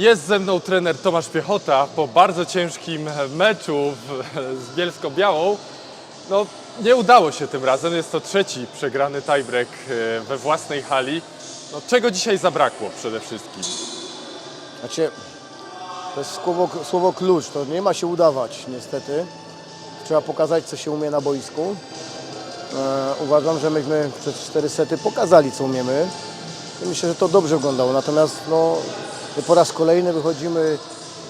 Jest ze mną trener Tomasz Piechota po bardzo ciężkim meczu z Bielską-Białą. No, nie udało się tym razem. Jest to trzeci przegrany tiebreak e, we własnej hali. No, czego dzisiaj zabrakło przede wszystkim? Znaczy, to jest słowo, słowo klucz, to nie ma się udawać niestety. Trzeba pokazać, co się umie na boisku. E, uważam, że myśmy przez cztery sety pokazali, co umiemy. I myślę, że to dobrze wyglądało. Natomiast no, po raz kolejny wychodzimy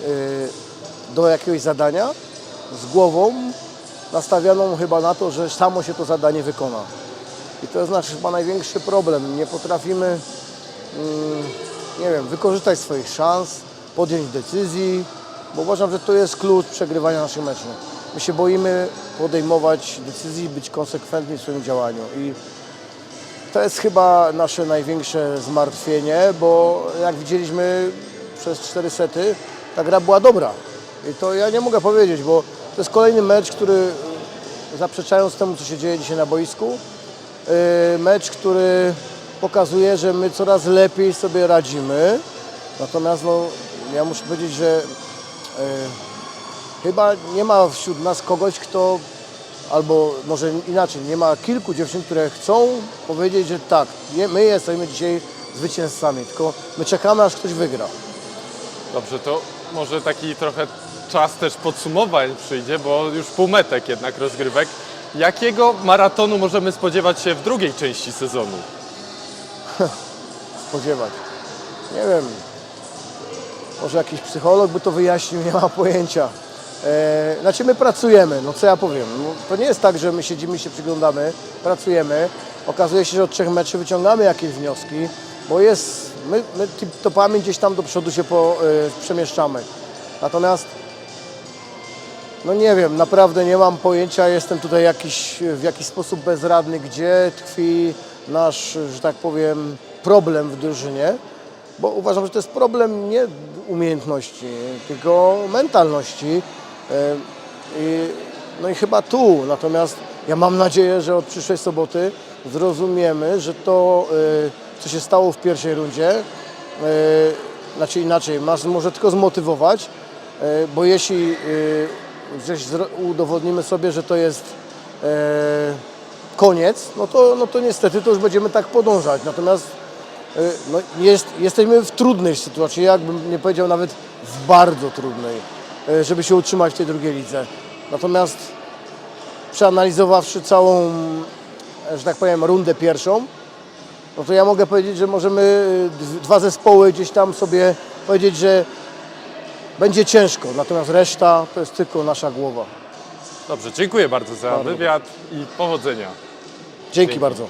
e, do jakiegoś zadania z głową nastawioną chyba na to, że samo się to zadanie wykona. I to jest nasz chyba największy problem. Nie potrafimy mm, nie wiem, wykorzystać swoich szans, podjąć decyzji, bo uważam, że to jest klucz przegrywania naszych meczów. My się boimy podejmować decyzji, być konsekwentni w swoim działaniu i to jest chyba nasze największe zmartwienie, bo jak widzieliśmy przez cztery sety, ta gra była dobra. I to ja nie mogę powiedzieć, bo to jest kolejny mecz, który zaprzeczając temu, co się dzieje dzisiaj na boisku, yy, mecz, który pokazuje, że my coraz lepiej sobie radzimy. Natomiast no, ja muszę powiedzieć, że yy, chyba nie ma wśród nas kogoś, kto albo może inaczej, nie ma kilku dziewczyn, które chcą powiedzieć, że tak, nie, my jesteśmy dzisiaj zwycięzcami, tylko my czekamy, aż ktoś wygra. Dobrze, to może taki trochę czas też podsumowań przyjdzie, bo już półmetek jednak rozgrywek. Jakiego maratonu możemy spodziewać się w drugiej części sezonu? spodziewać. Nie wiem, może jakiś psycholog by to wyjaśnił, nie ma pojęcia. E, znaczy my pracujemy, no co ja powiem, no, to nie jest tak, że my siedzimy, się przyglądamy, pracujemy. Okazuje się, że od trzech meczów wyciągamy jakieś wnioski, bo jest, my, my topami gdzieś tam do przodu się po, e, przemieszczamy. Natomiast no nie wiem, naprawdę nie mam pojęcia, jestem tutaj jakiś, w jakiś sposób bezradny, gdzie tkwi nasz, że tak powiem, problem w drużynie, bo uważam, że to jest problem nie umiejętności, tylko mentalności. I, no i chyba tu, natomiast ja mam nadzieję, że od przyszłej soboty zrozumiemy, że to, e, co się stało w pierwszej rundzie, e, znaczy inaczej, nas może tylko zmotywować, e, bo jeśli gdzieś udowodnimy sobie, że to jest koniec, no to, no to niestety to już będziemy tak podążać. Natomiast no jest, jesteśmy w trudnej sytuacji, jakbym nie powiedział nawet w bardzo trudnej, żeby się utrzymać w tej drugiej lidze. Natomiast przeanalizowawszy całą, e, że tak powiem, rundę pierwszą, no to ja mogę powiedzieć, że możemy e, dw- dwa zespoły gdzieś tam sobie powiedzieć, że będzie ciężko, natomiast reszta to jest tylko nasza głowa. Dobrze, dziękuję bardzo za Bardzo. wywiad i powodzenia. Dzięki. bardzo.